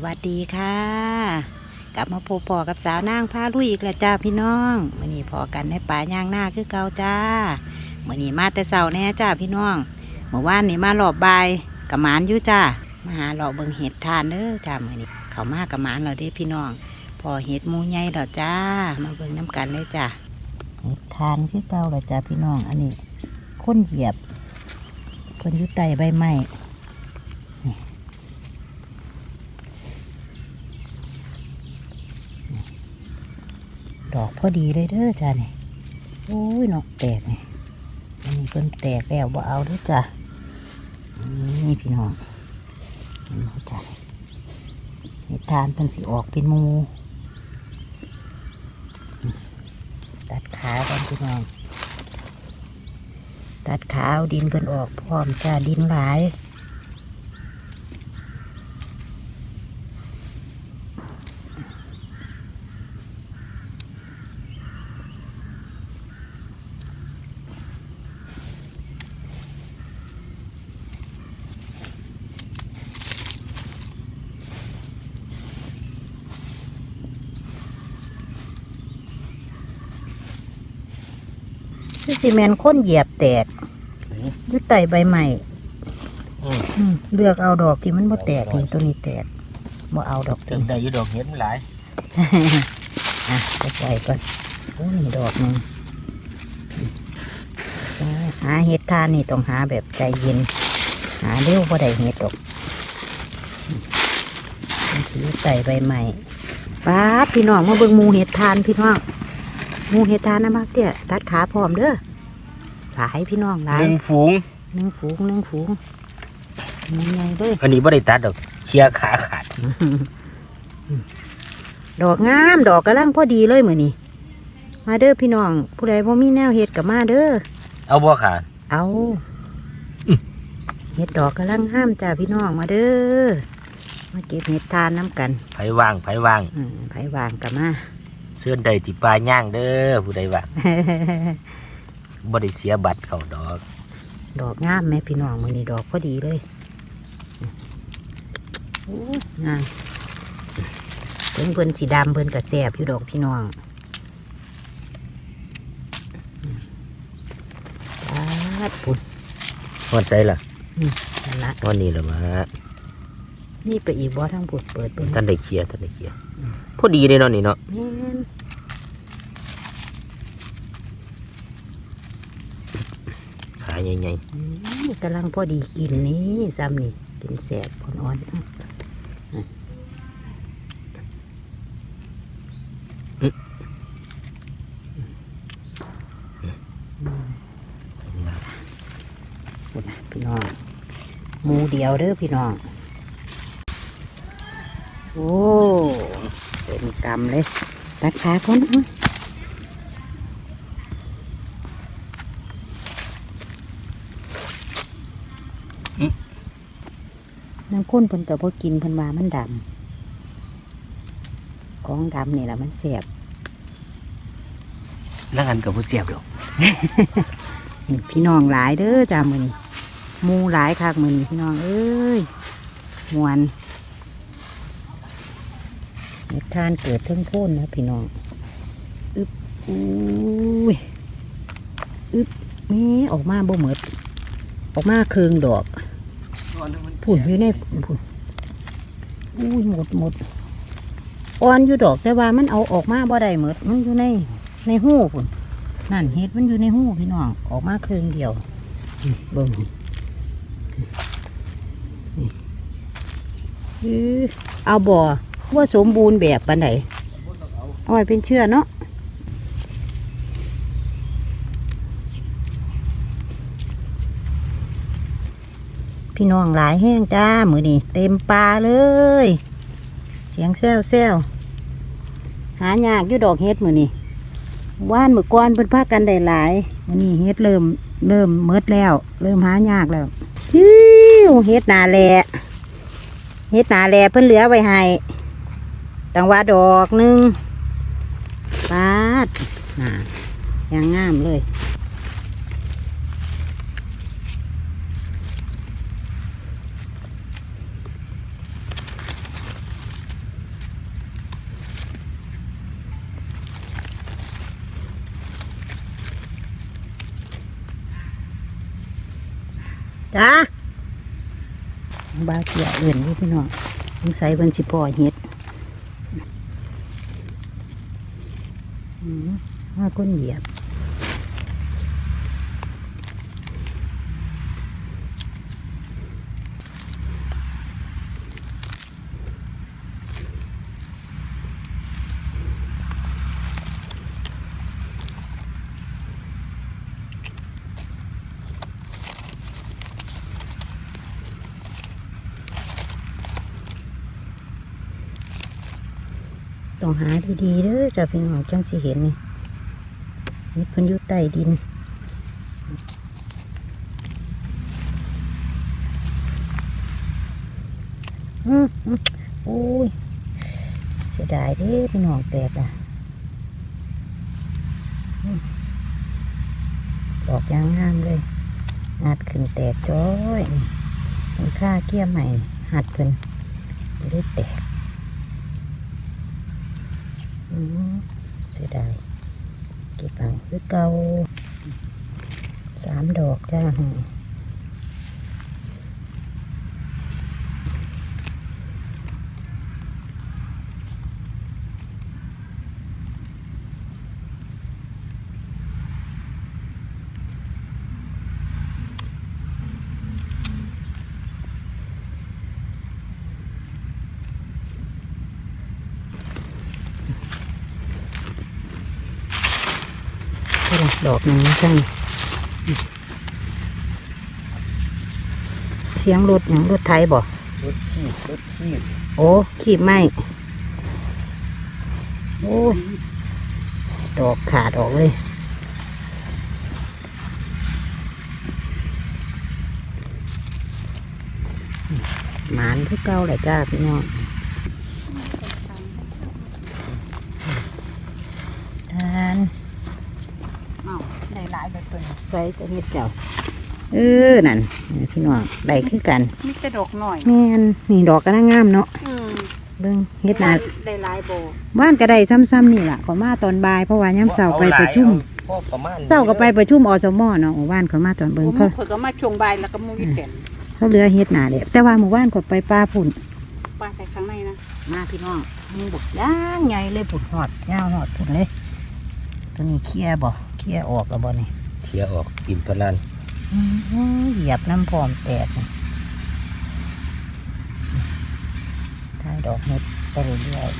สวัสดีค่ะ กลับมาพบพอกับสาวนางพาลุยอีกแล้วจ้าพี่น้องมื่อนี้พอกันในป่าย่างหน้าคือเก่าจ้ามื่อนี้มาแต่เสาแน่จ้าพี่น้องเมื่อวานนี้มาหลอบใบายกับหมานอยู่จ้ามาหาหลอบเบิงเห็ดทานเด้อจ้ามื่อนี้เขามากับหมานเราได้พี่น้อง พอเห็ดมูใหญ่เราจ้า มาเบิงน้ำกันเลยจ้าเห็ดทานคือเก่าเราจ้าพี่น้อง อันนี้ค้นเหยียบคนอยู่ใต้ใบไม้ อกพอดีเลยเด้อจ้าเนี่ยโอ้ยนกแตกเนี่ยอันนี้เพิ่นแตกแล้วบ่เอาเด้อจ้านี่พี่น้องนี่จ้าเห็ดทานเพิ่นสิออกเป็นมูตัดขากันพี่น้องตัดขาเอาดินเพิ่นออกพร้อมจ้าดินหลาย คือซีเมนข้นเหยียบแตกอยุดไตใบใหม่อืมอืมเลือกเอาดอกที่มันบ่แตกนี่ตัวนี้แตกบ่เอาดอกถึนี้งได้อยุดอกเห็ดมันหลายอะไปใส่ก่อนโอ้ยดอกหนึงหาเห็ดทานนี่ต้องหาแบบใจเย็น หาเร็วพอได้เห็ดดอกมันสีใส่ใบใหม่ป้าดพี่น้องมาเบิ่งหมูเห็ดทานพี่น้อง หมูเห็ดทานนะมาเตี้ยตัดขาพร้อมเด้อหลายพี่น้องหลาหยนึ่งฝูง หนึ่งฝูงหนึ่งฝูงยังไงเลยอันนี้บ่ได้ตัดดอกเคลียร์ขาขาดดอกงามดอกกระลังพอดีเลยมือนี่มาเด้อพี่น้อง ผู้ใดบ่มีแนวเห็ดกับมาเด้อ เอาบ่ขาด เอาอืมเห็ดดอกกระลังห้ามจ้าพี่น้องมาเด้อมาเก็บเห็ดทานน้ำกันไผว่างไผว่างอืมไผวางกับมา เสื้อใดที่ปลาย่างเด้อผู้ใดว่างบ่ได้เสียบัตรเขาดอก ดอกงามแม่พี่น้องมือนี่ดอกพอดีเลยโอ้ยงามเพิ่นเพิ่นสีดำเพิ่นกระแสบอยู่ดอกพี่น้องปาดปุ่นวันใส่ล่ะนั่นละวันนี้ล่ะมา นี่ไปอีกบ่ทั้งปุ่นเปิดเบิ่งท่านได้เคลียร์ท่านได้เคลียร์พอดีเลยเนาะนี่เนาะแม่นขาใหญ่อืมกำลังพอดีกินนี่ซ้ำนี่กินแสบอ่อนๆอะปุ่นนะพี่น้องหมูเดียวเด้อพี่น้อง โอ้เป็นกรรมเลยตัดขาคนอะน้ำข้นเพิ่นกับพอกินเพิ่นว่ามันดำของดำนี่แหละมันเสียบๆแล้วอันกับผู้เสียบดอกนี่พี่น้องหลายเด้อจ้ามือนี่หมูหลายคักมือนี่พี่น้องเอ้ยมวนเม็ด ทานเกิดเทิงโพ่นนะพี่น้อง อึบอุ้ย อึบแม่ออกมาบ่เหมดออกมาเคืองดอกผุ่นอยู่ในผุ่นอุ้ยหมดหมดอ่อนอยู่ดอกแต่ว่ามันเอาออกมาบ่ได้เหมดมันอยู่ในในหูผุ่นนั่นเห็ดมันอยู่ในหูพี่น้อง ออกมาครึ่งเดียวนี่เบิ่งนี่นี่อื้อเอาบ่อ ว่าสมบูรณ์แบบปันไหนอาไว้เป็นเชื่อเนาะพี่น้องหลายแห้งจ้า มือนี่เต็มปลาเลย เสียงแซวแซวหายากยู่ดอกเฮ็ดมือนี่ว่านมือก้อนเพิ่นพากันได้หลายวันนี้เฮ็ดเริ่มเริ่มเมดแล้ว เริ่มหายากแล้วฮิวเฮ็ดนาแลเฮ็ดนาแลเพิ่นเหลือไว้ให้ ตังว่าดอกหนึ่งปาดน่ะยังงามเลย จ้าบ้าเกียเอื่นพี่น้องสงสัยเพิ่นสิพ่อเฮ็ด อืมว่าคนเหยียบ ต้องหาดีๆเด้อจ้ะพี่น้องจังสิเห็นนี่นี่เพิ่นอยู่ใต้ดินอืมอืมโอ้ยเสียดายเด้พี่น้องแตกอะอืมดอกยางงามเลยงัดขึ้นแตกจ้อย ค่าเกี้ยใหม่หัดเพิ่นได้แตก อืม เสียดายเก็บเอาคือเก่าสามดอกจ้า ดอกหนึ่งจังเสียงรถอย่างรถไทยบ่รถขี้รถขี้โอ้ขีบไม้โอ้ยดอกขาดออกเลยหมานคือเก่าแหละจ้าพี่น้องทาน อ้าวได้หลายแบบตัวนี้ ใส่ตัวเฮ็ดเจ้าเออนั่นนี่พี่น้องได้คือกันมีแต่ดอกหน่อยแม่นนี่ดอกก็น่างามเนาะอืมเบิ่งเฮ็ดหนาได้หลายโบบ้านก็ได้ซ้ำๆนี่ล่ะขอมาตอนบ่ายเพราะว่าย่ำเสาไปประชุมพ่อประมาณเสาก็ไปประชุมอสมเนาะหมู่บ้านเขามาตอนเบิ่งผมเขาเคยก็มาช่วงบ่ายแล้วก็มุ้ยแขนเขาเหลือเฮ็ดหนาเด็แต่ว่าหมู่บ้านก็ไปปลาพุ่นป้าใส่ข้างในนะมาพี่น้องมึงบอกย่างใหญ่เลยพุ่นหอดยาวหอดพุ่นเลยตัวนี้เคลียร์บ่เคลียร์ออกแล้วบ่นี่ เทียออกกินพลันอื้อหือเหยียบน้ำพร้อมแตกนี่ท้ายดอกเฮ็ดไปเรื่อยๆ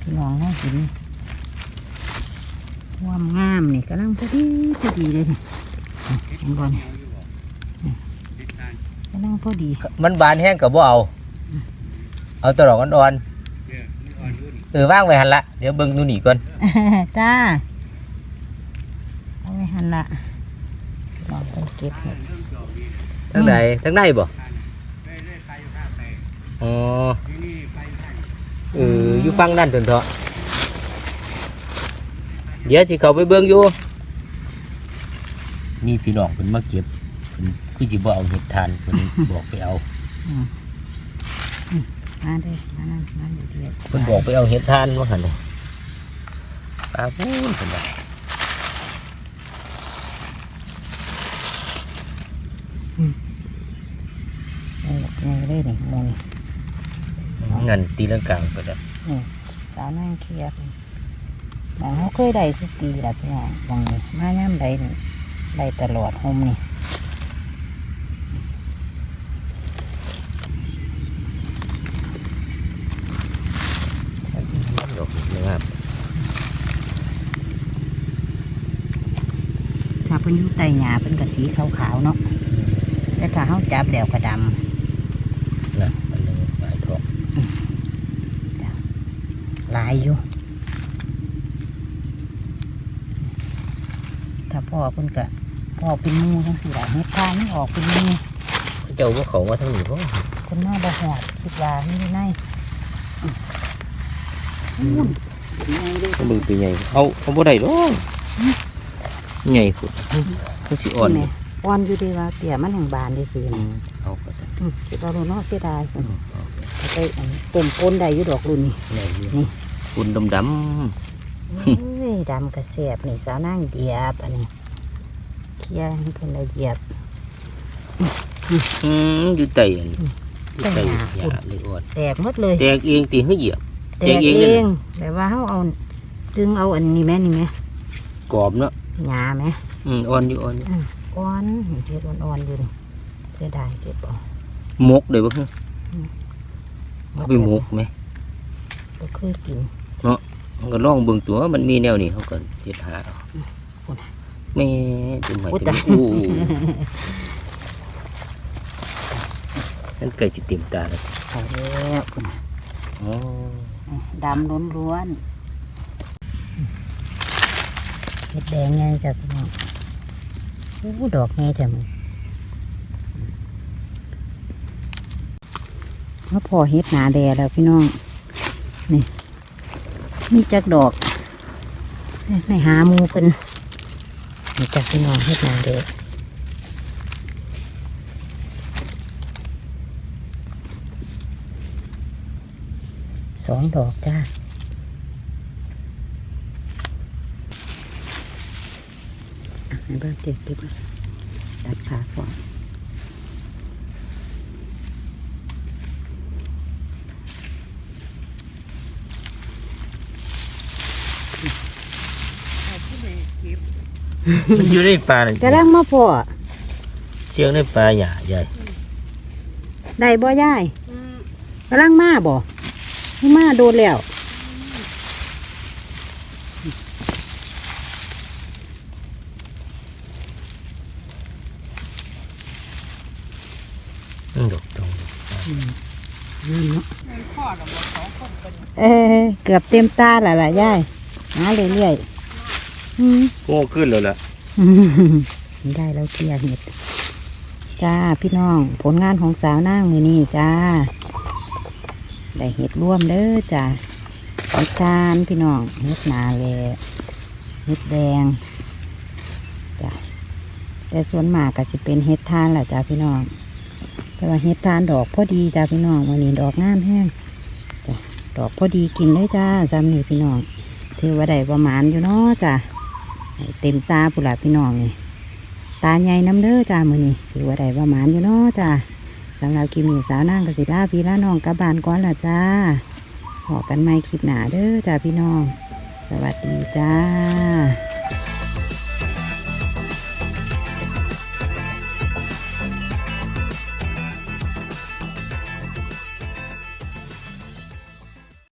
พี่น้องน่ากินความงามนี่กำลังพอดีพอดีเลยนี่เห็นบ่นี่กำลังพอดีมันบานแห้งกับบ่เอา เอาตวดอกอ่อนๆเออว่างไว้หันละ เดี๋ยวเบิ่งนู่นนี่ก่อนจ้าเอาไว้หัน ละลองต้องเก็บเห็ดทั้งใดทั้งในบ่อ๋อเอออยู่ฟังนั่นจนเถอะเดี๋ยวสิเขาไปเบิ่งอยู่นี่พี่น้องเพิ่นมาเก็บเพิ่นคือสิบ่เอาเห็ดทานเพิ่นบอกไปเอามาเด้อมานั่นมาอยู่เดียวเพิ่นบอกไปเอาเห็ดทานว่าหั่นน่ะปลาพูนเพิ่นว่า เอาไงเลยนี่มนเงินตีลังกาไปแล้วสาวนั่งเครียดนี่บางเขาเคยได้สุปีละพี่น้องบางนี่มาย่ำใดนี่ได้ตลอดโฮมนี่ดอกนะครับถ้าเพิ่นอยู่ใต้หญ้าเพิ่นก็สีขาวๆเนาะ แต่ถ้าเขาจับแล้วก็ดนะอันนึงหลายทองำลายอยู่ ถ้าพ่อเพิ่นก็พ่อเป็นหมูทั้งสี่หลายเฮ็ดทานไม่ออกเป็นหมูเจ้าว่าเขาว่าทั้งนี้พ่อคนมาบ่หอดคิดว่านี่ในยังไงเลยเบิ่งตัวใหญ่เอาเอาบ่ได้หรอกใหญ่ขุดคือสิอ่อนแม่ อ่อนอยู่ดีว่าเตี่ยมันแห่งบานได้ซื้ออืนี่มเอาก็ซะอืมคิดว่าโลเนาะเสียดายอืมเอาไปเอาไปอันต้มปนได้อยู่ดอกรุ่นนี่แน่อยู่นี่ฝุ่นดำเอ้ยดำกระแสบนี่สาวนางเหยียบอันนี้เคลียร์ให้เป็นละเอียดอืมอยู่ใต้อันอยู่ใต้ใต้หหญ้าญ้าเลยอ่อนแตกหมดเลย แตกเองตีให้เหยียบแตแตกกเอเองเลยงแต่ว่าเขาเอาดึงเอาอันนี้แม่นี่แม่กรอบเนาะหญ้าแม่อืมอ่อนอยู่อ่อนอยู่ อ่อนเห็ดอ่อนๆอยู่นี่เสียดายเจ็บเอามกเลยบ่ฮะเอาไปมกไหมก็เคยกินมันก็ลองเบิ่งตัวมันมีแนวนี้เขาก็เจ็ดหาเอาพูดนะแม่จุ่มใหม่อุ๊ยจุ่ตายมอู้นั่นไก่จิเต็มตาเลยเอาแล้วพุ่นน่ะอ๋อดำล้นล้วนๆเห็ดแดงไงจ้ะพี่น้องโอ้ดอกไงจ้ะมึงมาพอเห็ดหนาแดแล้วพี่น้อง นี่ มีจักดอกในหาหมูเป็นนี่จ้ะพี่น้องเห็ดหนาแดสองดอกจ้า อะให้เบิร์เจ็บเก็บไว้ตัดขาก่อนมันอยู่ในป่าเลยกระลังมาพอเชียงในป่าหญ้าใหญ่ได้บ่ยายกระลังมาบ่ให้มาโดนแล้ว อืมดอกตรง นั่นเนาะแม่นพ่อดอกบัวสองคนเป็นเออเกือบเต็มตาและล่ะยายหาเรื่อยๆอืมโง่ขึ้นแล้วล่ะได้แล้วเคลียร์เห็ดจ้าพี่น้อง ผลงานของสาวนางมือนี่จ้า ได้เห็ดร่วมเด้อจ้าเห็ดทานพี่น้องเห็ดนาแลเห็ดแดงจ้าแต่ส่วนมากก็สิเป็นเห็ดทานแหละจ้าพี่น้อง แต่ว่าเห็ดทานดอกพอดีจ้าพี่น้องวันนี้ดอกงามแห้งจ้าดอกพอดีกินเลยจ้าซ้ำนี่พี่น้องถือว่าได้ประมาณอยู่เนาะจ้าให้เต็มตาปุหลาพี่น้องนี่ตาใหญ่น้ำเด้อจ้ามือนี่ถือว่าได้ประมาณอยู่เนาะจ้าสำหรับคลิปนี้สาวนางกสิลาพี่ละน้องกลับบานก่อนละจ้าหอกันไม่คลิปหนาเด้อจ้าพี่น้อง สวัสดีจ้า